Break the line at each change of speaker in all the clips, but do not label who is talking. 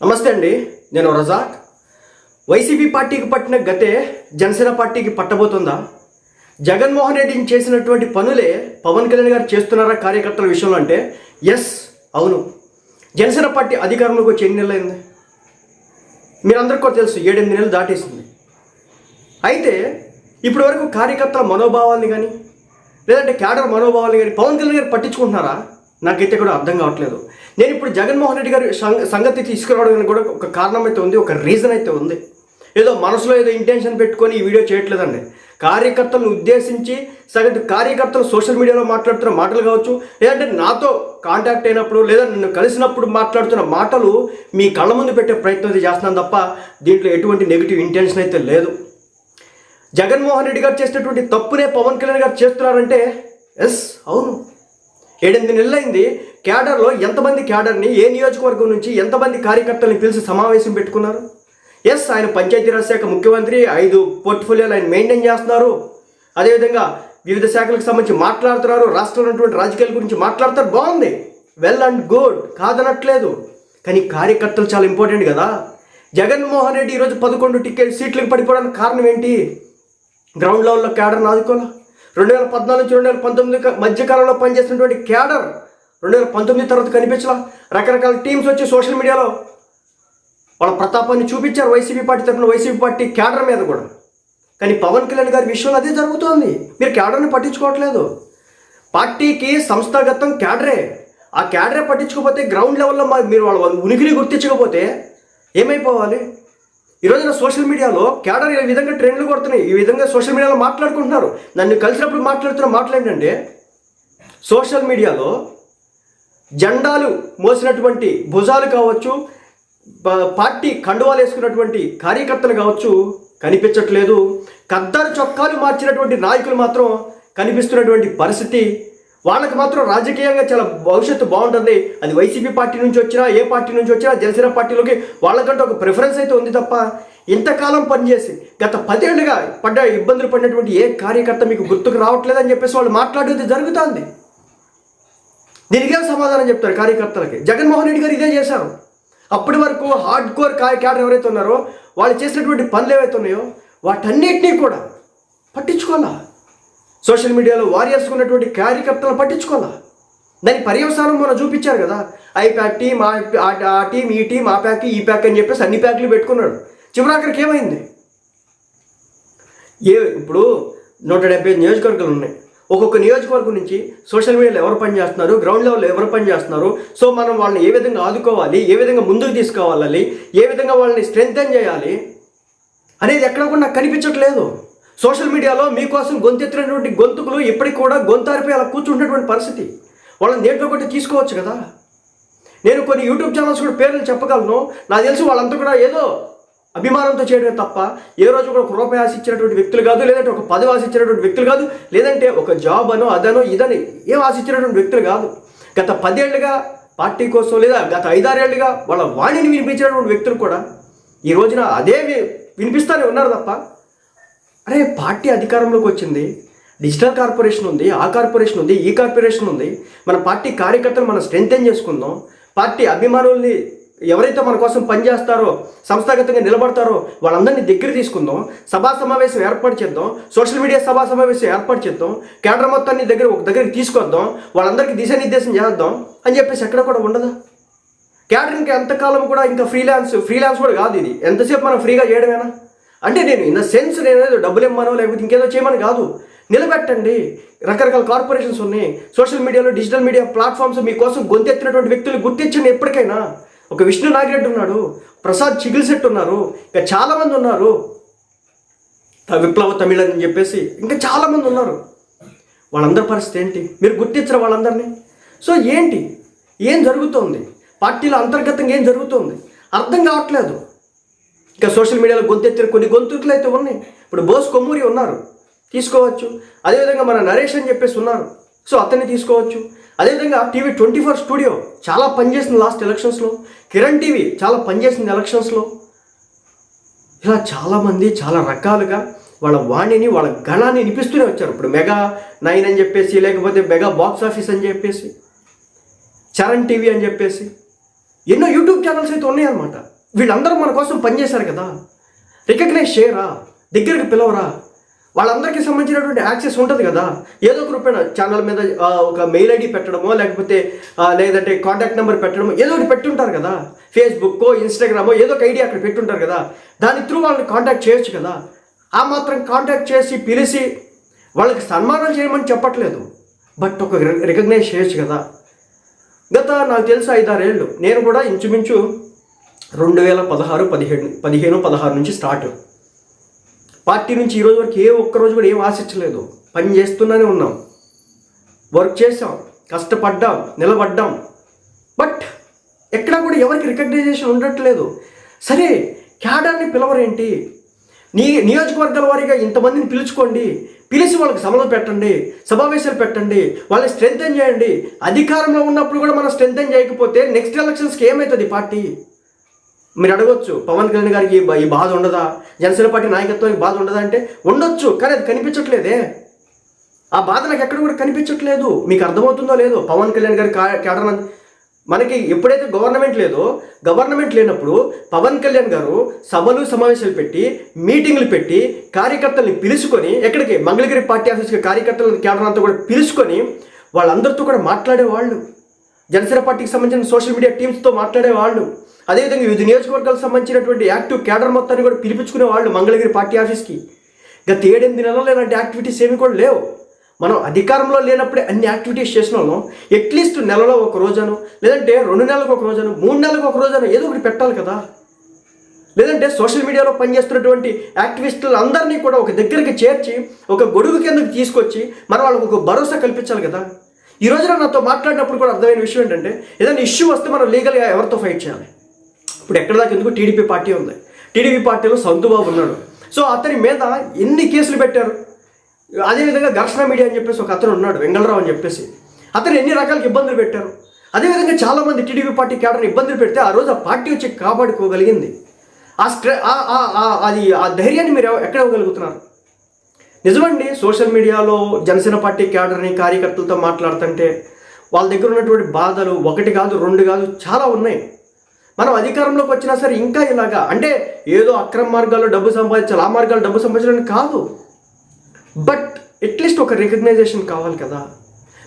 నమస్తే అండి నేను రజాక్. వైసీపీ పార్టీకి పట్టిన గతే జనసేన పార్టీకి పట్టబోతుందా? జగన్మోహన్ రెడ్డిని చేసినటువంటి పనులే పవన్ కళ్యాణ్ గారు చేస్తున్నారా కార్యకర్తల విషయంలో అంటే ఎస్ అవును. జనసేన పార్టీ అధికారంలోకి వచ్చి ఎన్ని నెలలైంది? మీరందరికీ కూడా తెలుసు ఏడెనిమిది నెలలు దాటేసింది. అయితే ఇప్పటి వరకు కార్యకర్తల మనోభావాల్ని కానీ లేదంటే క్యాడర్ మనోభావాల్ని కానీ పవన్ కళ్యాణ్ గారు పట్టించుకుంటున్నారా? నాకైతే కూడా అర్థం కావట్లేదు. నేను ఇప్పుడు జగన్మోహన్ రెడ్డి గారి సంగ సంగతి తీసుకురావడానికి కూడా ఒక కారణం అయితే ఉంది ఒక రీజన్ అయితే ఉంది. ఏదో మనసులో ఏదో ఇంటెన్షన్ పెట్టుకొని ఈ వీడియో చేయట్లేదండి. కార్యకర్తలను ఉద్దేశించి సగటు కార్యకర్తలు సోషల్ మీడియాలో మాట్లాడుతున్న మాటలు కావచ్చు లేదంటే నాతో కాంటాక్ట్ అయినప్పుడు లేదా నన్ను కలిసినప్పుడు మాట్లాడుతున్న మాటలు మీ కళ్ళ ముందు పెట్టే ప్రయత్నం అయితే చేస్తున్నాను తప్ప దీంట్లో ఎటువంటి నెగిటివ్ ఇంటెన్షన్ అయితే లేదు. జగన్మోహన్ రెడ్డి గారు చేసినటువంటి తప్పునే పవన్ కళ్యాణ్ గారు చేస్తున్నారంటే ఎస్ అవును. ఏడెనిమిది నెలలైంది క్యాడర్లో ఎంతమంది క్యాడర్ని ఏ నియోజకవర్గం నుంచి ఎంతమంది కార్యకర్తల్ని పిలిచి సమావేశం పెట్టుకున్నారు? ఎస్ ఆయన పంచాయతీరాజ్ శాఖ ముఖ్యమంత్రి ఐదు పోర్ట్ఫోలియోలు ఆయన మెయింటైన్ చేస్తున్నారు. అదేవిధంగా వివిధ శాఖలకు సంబంధించి మాట్లాడుతున్నారు. రాష్ట్రంలో ఉన్నటువంటి రాజకీయాల గురించి మాట్లాడతారు. బాగుంది. వెల్ అండ్ గుడ్ కాదనట్లేదు. కానీ కార్యకర్తలు చాలా ఇంపార్టెంట్ కదా. జగన్మోహన్ రెడ్డి ఈరోజు పదకొండు టికెట్ సీట్లకు పడిపోవడానికి కారణం ఏంటి? గ్రౌండ్ లెవెల్లో క్యాడర్ని ఆదుకోవాలా? రెండు వేల పద్నాలుగు నుంచి రెండు వేల పంతొమ్మిది మధ్యకాలంలో పనిచేసినటువంటి క్యాడర్ రెండు వేల పంతొమ్మిది తర్వాత కనిపించలా. రకరకాల టీమ్స్ వచ్చి సోషల్ మీడియాలో వాళ్ళ ప్రతాపాన్ని చూపించారు వైసీపీ పార్టీ తరఫున వైసీపీ పార్టీ క్యాడర్ మీద కూడా. కానీ పవన్ కళ్యాణ్ గారి విషయంలో అదే జరుగుతోంది. మీరు క్యాడర్ని పట్టించుకోవట్లేదు. పార్టీకి సంస్థాగతం క్యాడరే. ఆ క్యాడరే పట్టించుకోకపోతే గ్రౌండ్ లెవెల్లో మీరు వాళ్ళ ఉనికిని గుర్తించకపోతే ఏమైపోవాలి? ఈ రోజున సోషల్ మీడియాలో క్యాడర్ ఈ విధంగా ట్రెండ్లు కొడుతున్నాయి? ఈ విధంగా సోషల్ మీడియాలో మాట్లాడుకుంటున్నారు. నన్ను కలిసినప్పుడు మాట్లాడుతున్న మాటలు ఏంటంటే సోషల్ మీడియాలో జెండాలు మోసినటువంటి భుజాలు కావచ్చు పార్టీ కండువాలు వేసుకున్నటువంటి కార్యకర్తలు కావచ్చు కనిపించట్లేదు. కద్దరు చొక్కాలు మార్చినటువంటి నాయకులు మాత్రం కనిపిస్తున్నటువంటి పరిస్థితి. వాళ్ళకి మాత్రం రాజకీయంగా చాలా భవిష్యత్తు బాగుంటుంది. అది వైసీపీ పార్టీ నుంచి వచ్చినా ఏ పార్టీ నుంచి వచ్చినా జనసేన పార్టీలోకి వాళ్ళకంటే ఒక ప్రిఫరెన్స్ అయితే ఉంది తప్ప ఇంతకాలం పనిచేసి గత పదేళ్ళుగా పడ్డ ఇబ్బందులు పడినటువంటి ఏ కార్యకర్త మీకు గుర్తుకు రావట్లేదని చెప్పేసి వాళ్ళు మాట్లాడేది జరుగుతుంది. దీనికి సమాధానం చెప్తారు కార్యకర్తలకి? జగన్మోహన్ రెడ్డి గారు ఇదే చేశారు. అప్పటి వరకు హార్డ్ కోర్ క్యాడర్ ఎవరైతే ఉన్నారో వాళ్ళు చేసినటువంటి పనులు ఏవైతే ఉన్నాయో వాటన్నిటినీ కూడా పట్టించుకోవాలా? సోషల్ మీడియాలో వారియర్స్ ఉన్నటువంటి కార్యకర్తలను పట్టించుకోవాలా? దాని పర్యవసానం మనం చూపించారు కదా. ఐ ప్యాక్ టీమ్ ఆ ఆ- టీం ఈ టీం ఆ ప్యాక్ ఈ ప్యాక్ అని చెప్పేసి అన్ని ప్యాక్లు పెట్టుకున్నాడు. చివరాఖరికి ఏమైంది? ఏ ఇప్పుడు నూట డెబ్బై ఐదు నియోజకవర్గాలు ఉన్నాయి. ఒక్కొక్క నియోజకవర్గం నుంచి సోషల్ మీడియాలో ఎవరు పనిచేస్తున్నారు గ్రౌండ్ లెవెల్లో ఎవరు పని చేస్తున్నారు? సో మనం వాళ్ళని ఏ విధంగా ఆదుకోవాలి? ఏ విధంగా ముందుకు తీసుకోవాలి ఏ విధంగా వాళ్ళని స్ట్రెంగ్తన్ చేయాలి? అనేది ఎక్కడ కూడా నాకు కనిపించట్లేదు. సోషల్ మీడియాలో మీకోసం గొంతెత్తినటువంటి గొంతుకులు ఇప్పటికి కూడా గొంతారిపోయి అలా కూర్చుంటున్నటువంటి పరిస్థితి. వాళ్ళని దేంట్లో ఒకటి తీసుకోవచ్చు కదా? నేను కొన్ని యూట్యూబ్ ఛానల్స్ కూడా పేర్లు చెప్పగలను. నాకు తెలిసి వాళ్ళంతా కూడా ఏదో అభిమానంతో చేయడమే తప్ప ఏ రోజు కూడా ఒక రూపాయి ఆశించినటువంటి వ్యక్తులు కాదు లేదంటే ఒక పదవి ఆశించినటువంటి వ్యక్తులు కాదు లేదంటే ఒక జాబ్ అనో అదనో ఇదని ఏం ఆశించినటువంటి వ్యక్తులు కాదు. గత పదేళ్ళుగా పార్టీ కోసం లేదా గత ఐదారేళ్ళుగా వాళ్ళ వాణిని వినిపించినటువంటి వ్యక్తులు కూడా ఈ రోజున అదే వినిపిస్తూనే ఉన్నారు తప్ప అరే పార్టీ అధికారంలోకి వచ్చింది డిజిటల్ కార్పొరేషన్ ఉంది ఆ కార్పొరేషన్ ఉంది ఈ కార్పొరేషన్ ఉంది మన పార్టీ కార్యకర్తలు మనం స్ట్రెంగ్తెన్ చేసుకుందాం పార్టీ అభిమానుల్ని ఎవరైతే మన కోసం పనిచేస్తారో సంస్థాగతంగా నిలబడతారో వాళ్ళందరినీ దగ్గర తీసుకుందాం సభా సమావేశం ఏర్పాటు చేద్దాం సోషల్ మీడియా సభా సమావేశం ఏర్పాటు చేద్దాం కేంద్ర మొత్తాన్ని దగ్గర ఒక దగ్గరికి తీసుకొద్దాం వాళ్ళందరికీ దిశానిర్దేశం చేద్దాం అని చెప్పేసి ఎక్కడ కూడా ఉండదా. క్యాటరింగ్కి ఎంతకాలం కూడా ఇంకా ఫ్రీలాన్స్ ఫ్రీలాన్స్ కూడా కాదు ఇది. ఎంతసేపు మనం ఫ్రీగా చేయడమేనా? అంటే నేను ఇన్ ద సెన్స్ నేను ఏదో డబ్బులు ఇమ్మనో లేకపోతే ఇంకేదో చేయమని కాదు. నిలబెట్టండి. రకరకాల కార్పొరేషన్స్ ఉన్నాయి. సోషల్ మీడియాలో డిజిటల్ మీడియా ప్లాట్ఫామ్స్ మీకోసం గొంతెత్తినటువంటి వ్యక్తులు గుర్తించండి ఎప్పటికైనా. ఒక విష్ణు నాగిరెడ్డి ఉన్నాడు ప్రసాద్ చిగిల్సెట్ ఉన్నారు ఇంకా చాలామంది ఉన్నారు. విప్లవ తమిళ అని చెప్పేసి ఇంకా చాలామంది ఉన్నారు. వాళ్ళందరి పరిస్థితి ఏంటి? మీరు గుర్తించరు వాళ్ళందరినీ? సో ఏంటి? ఏం జరుగుతోంది? పార్టీలో అంతర్గతంగా ఏం జరుగుతోంది? అర్థం కావట్లేదు. ఇంకా సోషల్ మీడియాలో గొంతెత్తిన కొన్ని గొంతుకులు అయితే ఉన్నాయి. ఇప్పుడు బోస్ కొమ్మూరి ఉన్నారు. తీసుకోవచ్చు. అదేవిధంగా మన నరేష్ అని చెప్పేసి ఉన్నారు. సో అతన్ని తీసుకోవచ్చు. అదేవిధంగా టీవీ ట్వంటీ ఫోర్ స్టూడియో చాలా పనిచేసింది లాస్ట్ ఎలక్షన్స్లో. కిరణ్ టీవీ చాలా పనిచేసింది ఎలక్షన్స్లో. ఇలా చాలామంది చాలా రకాలుగా వాళ్ళ వాణిని వాళ్ళ గణాన్ని వినిపిస్తూనే వచ్చారు. ఇప్పుడు మెగా నైన్ అని చెప్పేసి లేకపోతే మెగా బాక్స్ ఆఫీస్ అని చెప్పేసి చరణ్ టీవీ అని చెప్పేసి ఎన్నో యూట్యూబ్ ఛానల్స్ అయితే ఉన్నాయన్నమాట. వీళ్ళందరూ మన కోసం పనిచేశారు కదా. రికగ్నైజ్ చేయరా? దగ్గరికి పిలవరా? వాళ్ళందరికీ సంబంధించినటువంటి యాక్సెస్ ఉంటుంది కదా. ఏదో ఒక రూపాయన ఛానల్ మీద ఒక మెయిల్ ఐడి పెట్టడమో లేకపోతే లేదంటే కాంటాక్ట్ నెంబర్ పెట్టడమో ఏదో ఒకటి పెట్టుంటారు కదా. ఫేస్బుక్కో ఇన్స్టాగ్రామో ఏదో ఒక ఐడి అక్కడ పెట్టుంటారు కదా. దాని త్రూ వాళ్ళని కాంటాక్ట్ చేయొచ్చు కదా. ఆ మాత్రం కాంటాక్ట్ చేసి పిలిచి వాళ్ళకి సన్మానం చేయమని చెప్పట్లేదు. బట్ ఒక రికగ్నైజ్ చేయొచ్చు కదా. గత నాకు తెలుసు ఐదారేళ్ళు. నేను కూడా ఇంచుమించు రెండు వేల పదహారు పదిహేడు పదిహేను పదహారు నుంచి స్టార్ట్. పార్టీ నుంచి ఈరోజు వరకు ఏ ఒక్క రోజు కూడా ఏం ఆశించలేదు. పని చేస్తూనే ఉన్నాం. వర్క్ చేసాం కష్టపడ్డాం. నిలబడ్డాం. బట్ ఎక్కడా కూడా ఎవరికి రికగ్నైజేషన్ ఉండట్లేదు. సరే క్యాడర్ని పిలవరేంటి? నీ నియోజకవర్గాల వారీగా ఇంతమందిని పిలుచుకోండి. పిలిచి వాళ్ళకి సభలు పెట్టండి. సమావేశాలు పెట్టండి. వాళ్ళని స్ట్రెంగ్తన్ చేయండి. అధికారంలో ఉన్నప్పుడు కూడా మనం స్ట్రెంగ్తన్ చేయకపోతే నెక్స్ట్ ఎలక్షన్స్కి ఏమవుతుంది పార్టీ? మీరు అడగొచ్చు పవన్ కళ్యాణ్ గారికి ఈ బాధ ఉండదా? జనసేన పార్టీ నాయకత్వానికి బాధ ఉండదా అంటే ఉండొచ్చు కానీ అది కనిపించట్లేదే. ఆ బాధ నాకు ఎక్కడ కూడా కనిపించట్లేదు. మీకు అర్థమవుతుందో లేదో? పవన్ కళ్యాణ్ గారి కా- కేడర్ మనకి ఎప్పుడైతే గవర్నమెంట్ లేదో గవర్నమెంట్ లేనప్పుడు పవన్ కళ్యాణ్ గారు సభలు సమావేశాలు పెట్టి మీటింగ్లు పెట్టి కార్యకర్తల్ని పిలుచుకొని ఎక్కడికి? మంగళగిరి పార్టీ ఆఫీస్కి కార్యకర్తలను కేడర్ అంతా కూడా పిలుచుకొని వాళ్ళందరితో కూడా మాట్లాడేవాళ్ళు. జనసేన పార్టీకి సంబంధించిన సోషల్ మీడియా టీమ్స్తో మాట్లాడేవాళ్ళు. అదేవిధంగా వివిధ నియోజకవర్గాలకు సంబంధించినటువంటి యాక్టివ్ కేడర్ మొత్తాన్ని కూడా పిలిపించుకునే వాళ్ళు మంగళగిరి పార్టీ ఆఫీస్కి. గత ఏడెనిమిది నెలల్లో ఇలాంటి యాక్టివిటీస్ ఏమి కూడా లేవు. మనం అధికారంలో లేనప్పుడే అన్ని యాక్టివిటీస్ చేసిన వాళ్ళం. అట్లీస్ట్ నెలలో ఒక రోజును లేదంటే రెండు నెలలకు ఒక రోజును మూడు నెలలకు ఒక రోజును ఏదో ఒకటి పెట్టాలి కదా. లేదంటే సోషల్ మీడియాలో పనిచేస్తున్నటువంటి యాక్టివిస్టులు అందరినీ కూడా ఒక దగ్గరికి చేర్చి ఒక గొడుగు కిందకి తీసుకొచ్చి మనం వాళ్ళకు ఒక భరోసా కల్పించాలి కదా. ఈ రోజున నాతో మాట్లాడినప్పుడు కూడా అర్థమైన విషయం ఏంటంటే ఏదైనా ఇష్యూ వస్తే మనం లీగల్గా ఎవరితో ఫైట్ చేయాలి? ఇప్పుడు ఎక్కడ దాకా ఎందుకు టీడీపీ పార్టీ ఉంది? టీడీపీ పార్టీలో సంతుబాబు ఉన్నాడు. సో అతని మీద ఎన్ని కేసులు పెట్టారు? అదేవిధంగా ఘర్షణ మీడియా అని చెప్పేసి ఒక అతను ఉన్నాడు వెంగళరావు అని చెప్పేసి. అతను ఎన్ని రకాల ఇబ్బందులు పెట్టారు? అదేవిధంగా చాలామంది టీడీపీ పార్టీ క్యాడర్ని ఇబ్బందులు పెడితే ఆ రోజు ఆ పార్టీ వచ్చి కాపాడుకోగలిగింది. ఆ స్ట్రె ఆ- ఆ- ఆ- అది ఆ ధైర్యాన్ని మీరు ఎక్కడ ఇవ్వగలుగుతున్నారు? నిజమండి సోషల్ మీడియాలో జనసేన పార్టీ క్యాడర్ని కార్యకర్తలతో మాట్లాడుతుంటే వాళ్ళ దగ్గర ఉన్నటువంటి బాధలు ఒకటి కాదు రెండు కాదు చాలా ఉన్నాయి. మనం అధికారంలోకి వచ్చినా సరే ఇంకా ఇలాగా అంటే ఏదో అక్రమ మార్గాల్లో డబ్బు సంపాదించాలి ఆ మార్గాల్లో డబ్బు సంపాదించాలని కాదు. బట్ అట్లీస్ట్ ఒక రికగ్నైజేషన్ కావాలి కదా.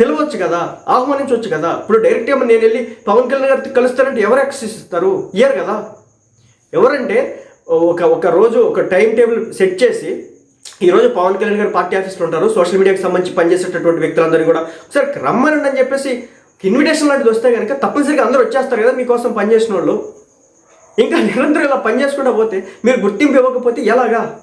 పిలవచ్చు కదా ఆహ్వానించవచ్చు కదా. ఇప్పుడు డైరెక్ట్గా నేను వెళ్ళి పవన్ కళ్యాణ్ గారితో కలుస్తానంటే ఎవరు యాక్సెస్ ఇస్తారు? ఇయర్ కదా. ఎవరంటే ఒక ఒక రోజు ఒక టైం టేబుల్ సెట్ చేసి ఈరోజు పవన్ కళ్యాణ్ గారు పార్టీ ఆఫీస్లో ఉంటారు సోషల్ మీడియాకి సంబంధించి పనిచేసేటటువంటి వ్యక్తులందరినీ కూడా ఒకసారి రమ్మనండి అని చెప్పేసి ఇన్విటేషన్ లాంటిది వస్తే కనుక తప్పనిసరిగా అందరూ వచ్చేస్తారు కదా మీకోసం పనిచేసిన వాళ్ళు. ఇంకా నిరంతరం ఇలా పనిచేసుకుంటా పోతే మీరు గుర్తింపు ఇవ్వకపోతే ఎలాగా?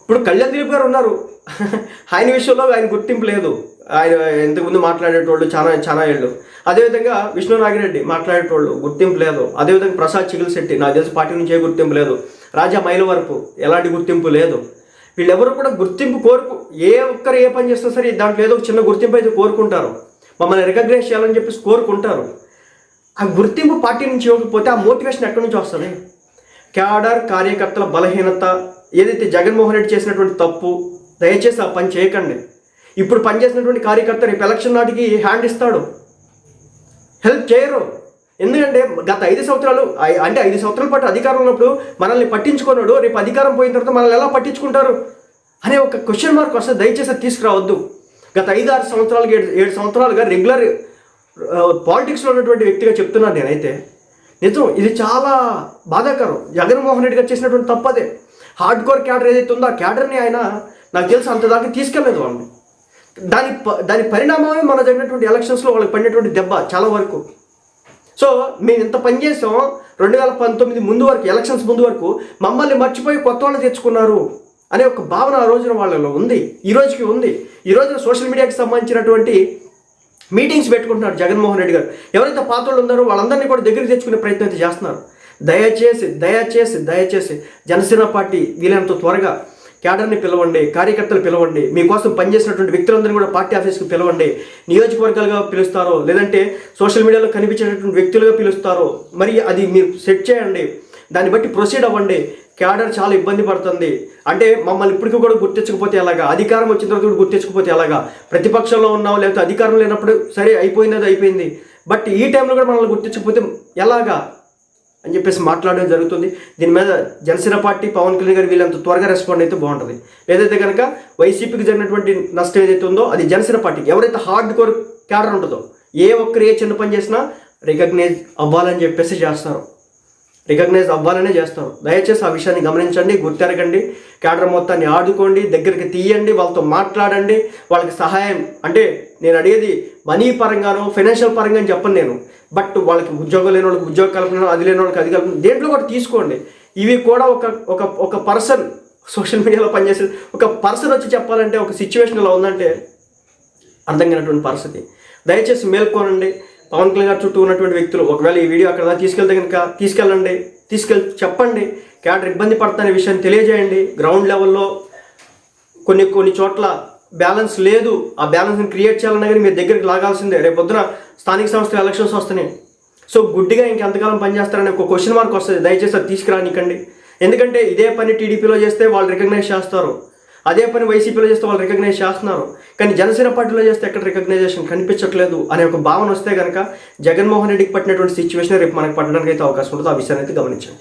ఇప్పుడు కళ్యాణ్ దిలీప్ గారు ఉన్నారు. ఆయన విషయంలో ఆయన గుర్తింపు లేదు. ఆయన ఇంతకుముందు మాట్లాడేటోళ్ళు చాలా చాలా ఏళ్ళు. అదేవిధంగా విష్ణు నాగిరెడ్డి మాట్లాడేటోళ్ళు గుర్తింపు లేదు. అదేవిధంగా ప్రసాద్ చిగుల్ శెట్టి నాకు తెలిసి పార్టీ నుంచి ఏ గుర్తింపు లేదు. రాజా మైలవరపు ఎలాంటి గుర్తింపు లేదు. వీళ్ళెవరు కూడా గుర్తింపు కోరుకు ఏ ఒక్కరు ఏ పని చేసినా సరే దాంట్లో ఏదో ఒక చిన్న గుర్తింపు అయితే కోరుకుంటారు. మమ్మల్ని రికగ్నైజ్ చేయాలని చెప్పేసి కోరుకుంటారు. ఆ గుర్తింపు పార్టీ నుంచి ఇవ్వకపోతే ఆ మోటివేషన్ ఎక్కడి నుంచి వస్తుంది? క్యాడర్ కార్యకర్తల బలహీనత ఏదైతే జగన్మోహన్ రెడ్డి చేసినటువంటి తప్పు దయచేసి ఆ పని చేయకండి. ఇప్పుడు పనిచేసినటువంటి కార్యకర్త రేపు ఎలక్షన్ నాటికి హ్యాండ్ ఇస్తాడు. హెల్ప్ చేయరు. ఎందుకంటే గత ఐదు సంవత్సరాలు అంటే ఐదు సంవత్సరాల పాటు అధికారం ఉన్నప్పుడు మనల్ని పట్టించుకున్నాడు రేపు అధికారం పోయిన తర్వాత మనల్ని ఎలా పట్టించుకుంటారు? అనే ఒక క్వశ్చన్ మార్క్ వస్తే దయచేసి తీసుకురావద్దు. గత ఐదు ఆరు సంవత్సరాలుగా ఏడు ఏడు సంవత్సరాలుగా రెగ్యులర్ పాలిటిక్స్లో ఉన్నటువంటి వ్యక్తిగా చెప్తున్నాను నేనైతే. నిజం ఇది చాలా బాధాకరం. జగన్మోహన్ రెడ్డి గారు చేసినటువంటి తప్పదే. హార్డ్ కోర్ క్యాడర్ ఏదైతే ఉందో ఆ క్యాడర్ని ఆయన నాకు తెలిసి అంత దాకా తీసుకెళ్ళలేదు వాళ్ళని. దాని ప- దాని పరిణామమే మన జరిగినటువంటి ఎలక్షన్స్లో వాళ్ళకి పడినటువంటి దెబ్బ చాలా వరకు. సో మేము ఇంత పని చేసాం రెండు వేల పంతొమ్మిది ముందు వరకు ఎలక్షన్స్ ముందు వరకు మమ్మల్ని మర్చిపోయి కొత్త వాళ్ళు తెచ్చుకున్నారు. అనే ఒక భావన ఆ రోజున వాళ్ళలో ఉంది. ఈ రోజుకి ఉంది. ఈ రోజున సోషల్ మీడియాకి సంబంధించినటువంటి మీటింగ్స్ పెట్టుకుంటున్నారు జగన్మోహన్ రెడ్డి గారు. ఎవరైతే పాత్రలు ఉన్నారో వాళ్ళందరినీ కూడా దగ్గరికి తెచ్చుకునే ప్రయత్నం అయితే చేస్తున్నారు. దయచేసి దయచేసి దయచేసి జనసేన పార్టీ వీలైనంత త్వరగా క్యాడర్ని పిలవండి కార్యకర్తలు పిలవండి మీకోసం పనిచేసినటువంటి వ్యక్తులందరినీ కూడా పార్టీ ఆఫీస్కి పిలవండి నియోజకవర్గాలుగా పిలుస్తారో లేదంటే సోషల్ మీడియాలో కనిపించేటటువంటి వ్యక్తులుగా పిలుస్తారో మరి అది మీరు సెట్ చేయండి దాన్ని బట్టి ప్రొసీడ్ అవ్వండి క్యాడర్ చాలా ఇబ్బంది పడుతుంది. అంటే మమ్మల్ని ఇప్పటికీ కూడా గుర్తించకపోతే ఎలాగా? అధికారం వచ్చిన తర్వాత కూడా గుర్తించకపోతే ఎలాగా? ప్రతిపక్షంలో ఉన్నాం లేకపోతే అధికారం లేనప్పుడు సరే అయిపోయినది అయిపోయింది. బట్ ఈ టైంలో కూడా మనల్ని గుర్తించకపోతే ఎలాగా? అని చెప్పేసి మాట్లాడడం జరుగుతుంది. దీని మీద జనసేన పార్టీ పవన్ కళ్యాణ్ గారు వీళ్ళంత త్వరగా రెస్పాండ్ అయితే బాగుంటుంది. ఏదైతే కనుక వైసీపీకి జరిగినటువంటి నష్టం ఏదైతే ఉందో అది జనసేన పార్టీకి ఎవరైతే హార్డ్ కోర్ క్యాడర్ ఉంటుందో ఏ ఒక్కరు ఏ చిన్న పని చేసినా రికగ్నైజ్ అవ్వాలని చెప్పేసి చేస్తారు. రికగ్నైజ్ అవ్వాలనే చేస్తాం. దయచేసి ఆ విషయాన్ని గమనించండి గుర్తెరగండి క్యాడర్ మొత్తాన్ని ఆడుకోండి దగ్గరికి తీయండి వాళ్ళతో మాట్లాడండి వాళ్ళకి సహాయం. అంటే నేను అడిగేది మనీ పరంగానో ఫైనాన్షియల్ పరంగా అని చెప్పను నేను. బట్ వాళ్ళకి ఉద్యోగం లేని వాళ్ళకి ఉద్యోగ కల్పన అది లేని వాళ్ళకి అది కల్పన దేంట్లో కూడా తీసుకోండి. ఇవి కూడా ఒక ఒక ఒక పర్సన్ సోషల్ మీడియాలో పనిచేసే ఒక పర్సన్ వచ్చి చెప్పాలంటే ఒక సిచ్యువేషన్ ఎలా ఉందంటే అర్థం కానటువంటి పరిస్థితి. దయచేసి మేల్కోనండి. పవన్ కళ్యాణ్ గారి చుట్టూ ఉన్నటువంటి వ్యక్తులు ఒకవేళ ఈ వీడియో అక్కడ తీసుకెళ్తే కనుక తీసుకెళ్ళండి తీసుకెళ్ళి చెప్పండి. క్యాడర్ ఇబ్బంది పడుతున్న విషయాన్ని తెలియజేయండి. గ్రౌండ్ లెవెల్లో కొన్ని కొన్ని చోట్ల బ్యాలెన్స్ లేదు. ఆ బ్యాలెన్స్ని క్రియేట్ చేయాలన్నా కానీ మీ దగ్గరికి లాగాల్సిందే. రేపు పొద్దున స్థానిక సంస్థల ఎలక్షన్స్ వస్తున్నాయి. సో గుడ్డిగా ఇంకెంతకాలం పనిచేస్తారని ఒక క్వశ్చన్ మార్క్ వస్తుంది. దయచేసి అది తీసుకురానికండి. ఎందుకంటే ఇదే పని టీడీపీలో చేస్తే వాళ్ళు రికగ్నైజ్ చేస్తారు. అదే పని వైసీపీలో చేస్తే వాళ్ళు రికగ్నైజ్ చేస్తున్నారు. కానీ జనసేన పార్టీలో చేస్తే ఎక్కడ రికగ్నైజేషన్ కనిపించట్లేదు అనే ఒక భావన వస్తే కనుక జగన్మోహన్ రెడ్డికి పట్టినటువంటి సిచ్యువేషన్ రేపు మనకు పట్టడానికి అయితే అవకాశం ఉంటుంది. ఆ విషయాన్ని అయితే గమనించండి.